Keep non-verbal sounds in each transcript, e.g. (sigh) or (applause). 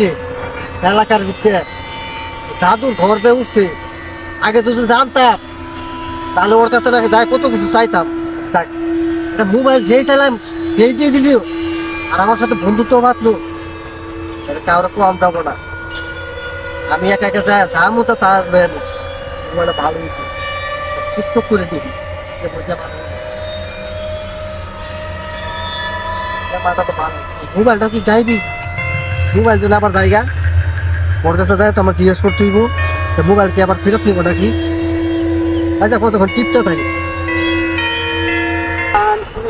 যে এলাকার ভিতরে জাদুর ঘর দিয়ে উঠছে। আগে যদি জানতাম, তাহলে ওর কাছে নাকি যাই, কত কিছু চাইতাম। একটা মোবাইল যেই চাইলাম, সেই দিয়ে দিলিও আর আমার সাথে বন্ধুত্ব বাঁধলো। কাউরে কম যাব না। আমি একা একা যাই যামো তো তার মোবাইলটা ভালো হয়েছে। টিকটক করে দিবি যে তো ভালো। মোবাইলটা কি গাইবি? মোবাইল যদি আবার জায়গা ওর যায় তো আমার জিজ্ঞেস করতে হইব মোবাইল কি আবার ফেরত নিব নাকি? আচ্ছা কতক্ষণ টিপতে থাকে?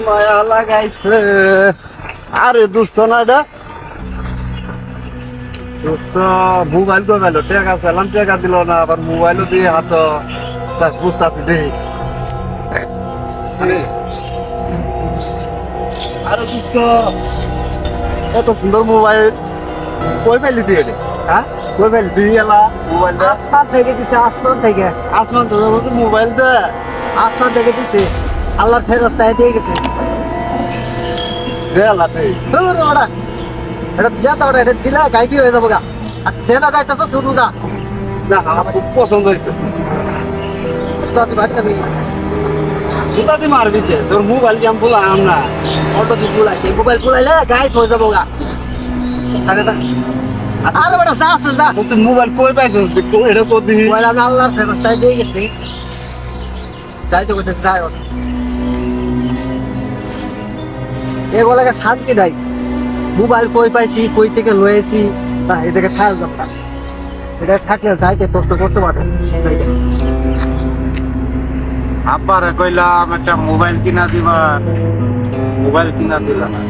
মায়া লাগাইছে। আরে দোস্ত না এটা? দোস্ত, মোবাইল তো গেল, টাকা চালাম, টাকা দিল না, আবার মোবাইলও দিয়ে হাত বুঝতে আছি দেখি আরে দোস্ত, এত সুন্দর মোবাইল। কই পাইলি তুই এটা হ্যাঁ? কই পাইলি তুই এলা মোবাইলটা আসমান থেকে দিছে আসমান থেকে। আসমান তো মোবাইল দে। আসমান থেকে দিছে। আল্লাহর ফেরস্তায় দিয়ে গেছে। দে তুই দূর ওরা এটা যেতে ওটা এটা দিলে গাইবি হয়ে যাব গা। আর সেটা যাইতেছ শুরু যা না আমার খুব পছন্দ হয়েছে। সুতাতি জুতা দিয়ে মারবি কে? তোর মোবাইল গেম বললাম না। অটো দিয়ে বুলাইছে মোবাইল বুলাইলে গাইব হয়ে যাব গা। থাকে যা। আর বেটা যা আছে যা। তো তুই মোবাইল কই পাইছিস তুই এটা কই দিহি মোবাইল আল্লাহর ফেরস্তায় দিয়ে গেছি। করতে যাই শান্তি নাই। মোবাইল কই পাইছি কই থেকে লয়েছি না এই জায়গায় থাক যাব না এটা থাকলে যাইতে কষ্ট করতে পারে। আব্বারে কইলাম একটা মোবাইল কিনা দিবা। মোবাইল কিনা দিলা না।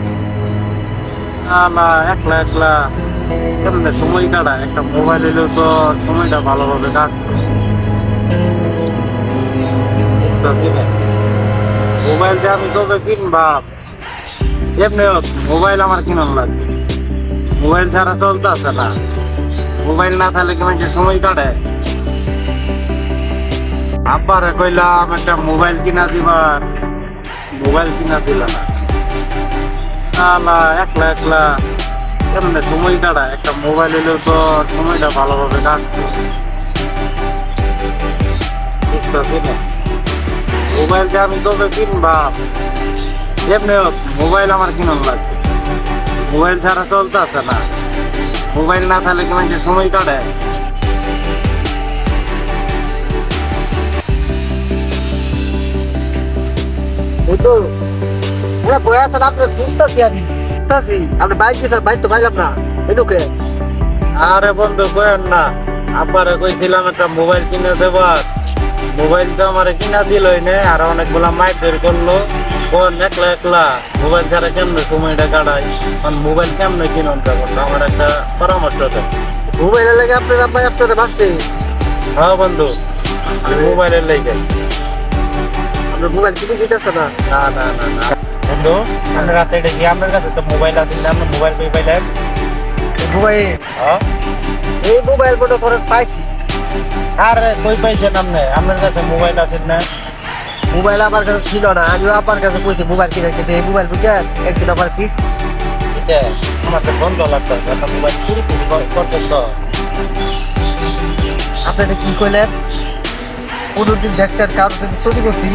না একলা একলা কেমনে সময় কাটায় একটা মোবাইল এলেও তো সময়টা ভালোভাবে কাটতো মোবাইল যে আমি তোকে কিনবা? এমনি মোবাইল আমার কিনার লাগবে মোবাইল ছাড়া চলতে চলতেছে না। মোবাইল না থাকলে কি মানুষের সময় কাটে? আব্বারে কইলাম, একটা মোবাইল কিনা দিবার মোবাইল কিনা দিলা না। না না একলা একলা। কেমনে সময় কাটায় একটা মোবাইল এলেও তো সময়টা ভালোভাবে কাটতো। বুঝতেছি না। মোবাইল আমি তোকে কিনবা এমনি মোবাইল আমার কিনার লাগবে। মোবাইল ছাড়া চলতেছে না। মোবাইল না থাকলে কি মানুষের সময় কাটে? ওই তো। ওরা বয়ে আছেন আপনি বুঝতেছি আমি। বুঝতেছি আপনি বাইক পিছান বাইক তো পাইলাম না। এটুকে আরে বন্ধু কয়েন না। আব্বারে কইছিলাম একটা মোবাইল কিনে দেবার মোবাইল তো আমার কিনা দিলই নে আর অনেকগুলা মাইক বের করল। কোন একলা একলা। মোবাইল ছাড়া কেমনে সময়টা কাটাই? কারণ মোবাইল কেমনে কিনুন যাব আমার একটা পরামর্শ দেন। মোবাইলের লাগে আপনার আব্বাই আপনারা ভাবছে হ্যাঁ বন্ধু মোবাইলের লেগে। আপনার মোবাইল কিনে দিতেছে না না না না। বন্ধু আপনার কাছে এটা কি আপনার কাছে তো মোবাইল আছে না আপনার মোবাইল পেয়ে পাইলেন মোবাইল হ্যাঁ? এই মোবাইল ফটো করে পাইছি। আরে কই পাইছেন আপনি? আপনার কাছে মোবাইল আছে না? মোবাইল আমার কাছে ছিল না আমিও আপনার কাছে কইছি মোবাইল কিনে কিন্তু এই মোবাইল বুঝছেন? একদিন আমার পিস এটা আমার তো বন্ধ লাগতেছে একটা মোবাইল চুরি চুরি করছেন তো। আপনি এটা কি কইলেন? কোনোদিন দেখছেন কারোর যদি চুরি করছি।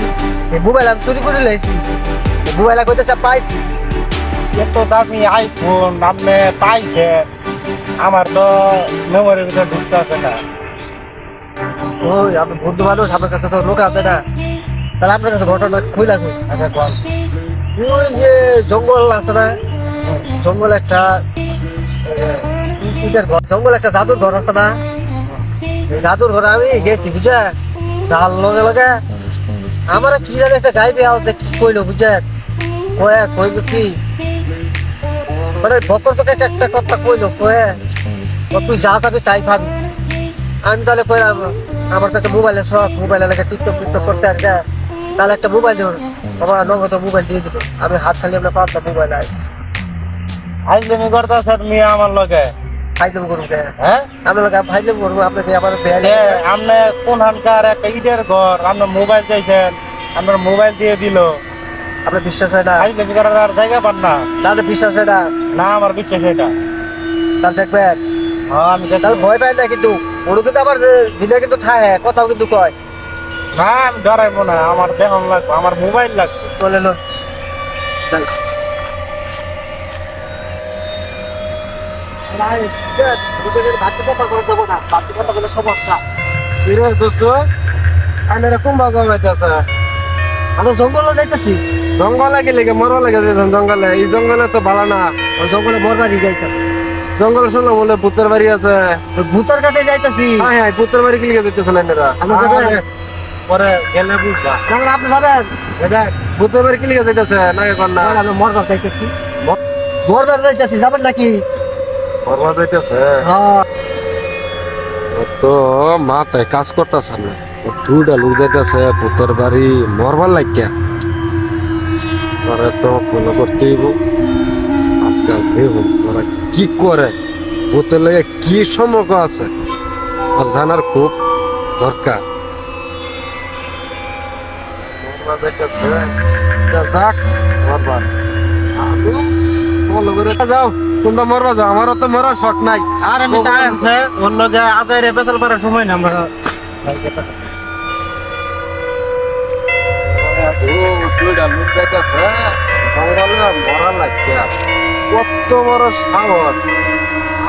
এই মোবাইল আমি চুরি করে লাইছি। মোবাইল কইতেছে পাইছি। এত দামি আইফোন আপনি পাইছেন। আমার তো মেমোরির ভিতরে ঢুকতে আছে না। ওই আপনি বন্ধু মানুষ আপনার কাছে তো লোক আছে না। তাহলে আপনার কাছে ঘটনা খুইলা কই আচ্ছা কোন? ওই যে জঙ্গল আছে না? জঙ্গল একটা জঙ্গল একটা জাদুর ঘর আছে না? জাদুর ঘরে আমি গেছি বুঝে জাল লগে লগে। আমার কি জানি একটা গাইবে আওয়াজ কি কইলো বুঝে কয়ে কইলো কি? মানে ভক্তর তোকে একটা কথা কইলো কয়ে তুই যা যাবি তাই ভাবি আমি তাহলে কইলাম আমার তো একটা মোবাইলের শখ মোবাইলে লেগে টিকটক টিকটক করতে আর যা তাহলে একটা মোবাইল দেবো আমার নগদ মোবাইল দিয়ে দিল আমি হাত খালি আমরা পাঁচটা মোবাইল আই আইজমি করতেছেন মিয়া আমার লগে? ফাইজলাম করুন কে? হ্যাঁ? আমি লোক ফাইজলাম করব আপনাকে আমার বেয়ালি আপনি কোন হানকার একটা ইটের ঘর আপনার মোবাইল চাইছেন আপনার মোবাইল দিয়ে দিল। আপনার বিশ্বাস না? আইজমি করার আর জায়গা পান না? তাহলে বিশ্বাস হয় না? আমার বিশ্বাস এটা তাহলে দেখবেন। হ্যাঁ আমি তাহলে ভয় পায় না কিন্তু। ওর কিন্তু আবার জিনে কিন্তু খায় কথাও কিন্তু কয়। না আমি ডরাইবো না। আমার দেখন লাগবে আমার মোবাইল লাগবে। চলে লো সমস্যা। দোস্ত আইনে এরকম হইতেছে। আমরা জঙ্গলে যাইতেছি। জঙ্গলে গেলে গে মরো লাগে যেতেন জঙ্গলে। এই জঙ্গলে তো ভালো না। ওই জঙ্গলে বরবারি যাইতেছি। জঙ্গলে শুনলাম বলে ভূতের বাড়ি আছে। ভূতের কাছে যাইতেছি। হ্যাঁ হ্যাঁ ভূতের বাড়ি গেলে যেতেছেন এনারা। আমরা যাবেন? পরে গেলে বুঝবা। তাহলে আপনি যাবেন? এটা ভূতের বাড়ি গেলে যেতেছে নাকি কর না। আমরা মরবার যাইতেছি। মরবার যাইতেছি যাবেন নাকি? বরবাদ হইতেছে হ্যাঁ। তো মাথায় কাজ করতেছে না। দুইটা লোক যাইতেছে ভূতের বাড়ি মরবার লাগিয়া। পরে তো ফলো করতেই আজকাল দেখুন ওরা কি করে? ভূতের লাগে কি সম্পর্ক আছে? আর জানার খুব দরকার। করে যাও তোমরা মরবা যাও আমারও তো মরার শখ নাই। আর আমি অন্য যে আদায় বেতল করার সময় না আমরা দুইটা লোক যাইতেছে জঙ্গলে মরা কত বড়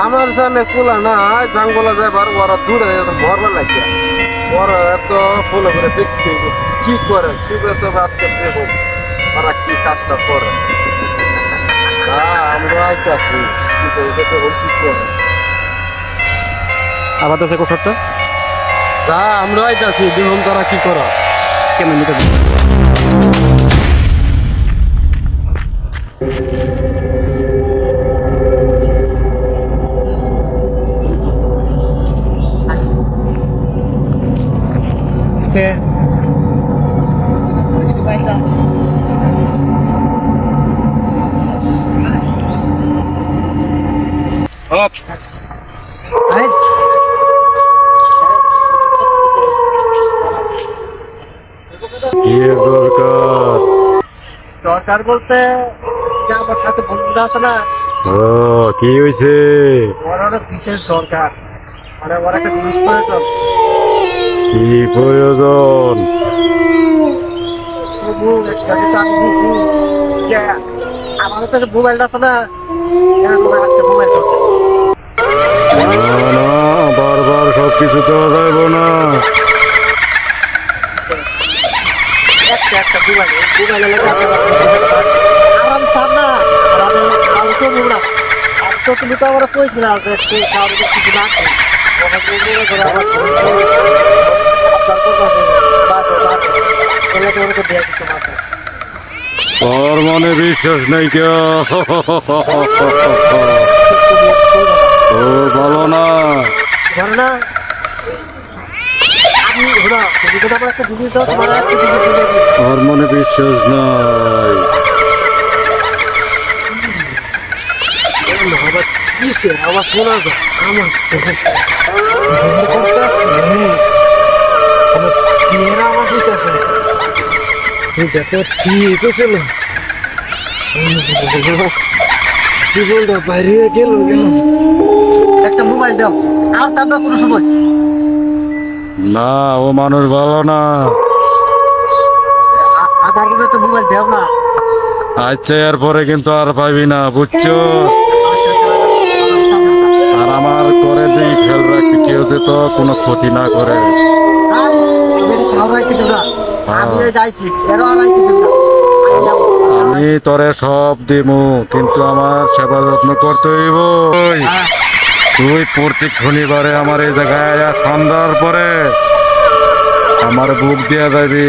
আমার জানে কুলা না জঙ্গলে যাইবার ওরা দূরে মরবা লাগিয়া ওরা এত ফুলে করে দেখতে কি করে? শুভে সব আজকে দেব। ওরা কি কাজটা করে? আমরা আইতাছি। কি করে আবার তো সে কোঠরটা যা আমরা আইতাছি দেখুন তারা কি করা? কেমন নিতে আয়। কি দরকার। দরকার বলতে যে আমার সাথে বন্ধুরা আছে না ও কি হয়েছে? ওর অনেক বিশেষ দরকার। মানে ওর একটা জিনিস প্রয়োজন। কি প্রয়োজন? তবু যদি তো আমি দিছি যে কাছে মোবাইলটা আছে না এরকম একটা মোবাইল দরকার। না না বারবার সবকিছু দেওয়া যাইব না। একটা একটা মোবাইল মোবাইলের লাগে। আরাম সার না আর আমি আমি তো মোবাইল আর তো তুমি তো আমার কইছিল যে একটু কারও কিছু না খাই ওখানে মোবাইল করে আমার আপনার তো কাছে বাদ বাদ এলে তো ওরকে দিয়ে দিতে পারতো তোর মনে বিশ্বাস নাই কে ও ভালো না। না আমি ঘোরা তুমি যদি আমার একটা জিনিস দাও তোমার একটা জিনিস দিয়ে দিই তোর মনে বিশ্বাস নাই। আবার কিসে আবার শোনা যায়? আমার করতেছে আমার আওয়াজ হইতেছে। এটা তো ঠিক ছিল জীবনটা বাইরে গেল গেল একটা মোবাইল দাও আর চাপবে কোনো সময়। না ও মানুষ ভালো না। আচ্ছা এরপরে কিন্তু আর পাইবি না বুঝছ? আর আমার করে দিই খেয়াল রাখি কেউ যে তো কোনো ক্ষতি না করে। না। আমি তোরে সব দিমু কিন্তু আমার সেবা যত্ন করতে হইব। হ্যাঁ। তুই প্রত্যেক শনিবারে আমার এই জায়গায় আয়া সন্ধ্যার পরে আমার বুক দিয়া যাবি।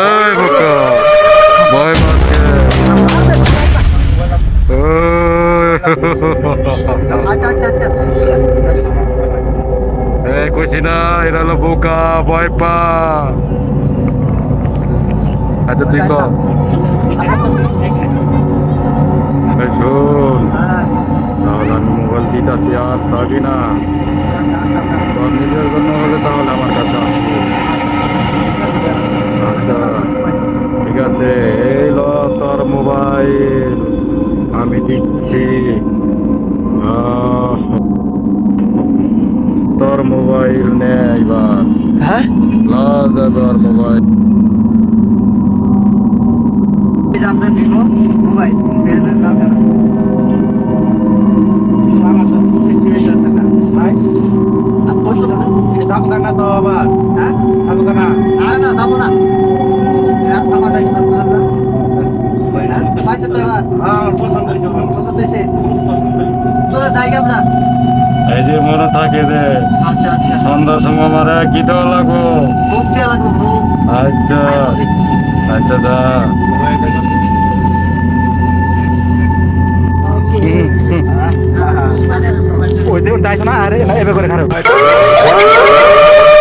এই বুকা কইছি না, এরা হলো বোকা, ভয় পা। আচ্ছা তুই কর শোন তাহলে আমি মোবাইল দিতেছি আর চাবি না তোর নিজের জন্য হলে তাহলে আমার কাছে আসবি। আচ্ছা ঠিক আছে। এই ল তোর মোবাইল। আমি দিচ্ছি। তোর মোবাইল নে এবার হ্যাঁ? লাগা তোর মোবাইল। মোবাইল বেজনের দরকার আমার তো সিকিউরিটি আছে না ভাই আর পয়সা না এটা সাবু কানা তো আবার হ্যাঁ সাবু কানা আরে না যাব না আর সামাটা কি করতে না পাইছে তো এবার হ্যাঁ আমার পছন্দের কেমন পছন্দ হয়েছে চলে যাই আমরা এই যে মনে থাকে যে আচ্ছা আচ্ছা। সন্ধ্যার সময় আমার কি দেওয়া লাগবো? বুক আচ্ছা। আচ্ছা দা। ওই দেখুন তাইছো না আরে এবার করে খারাপ। (laughs)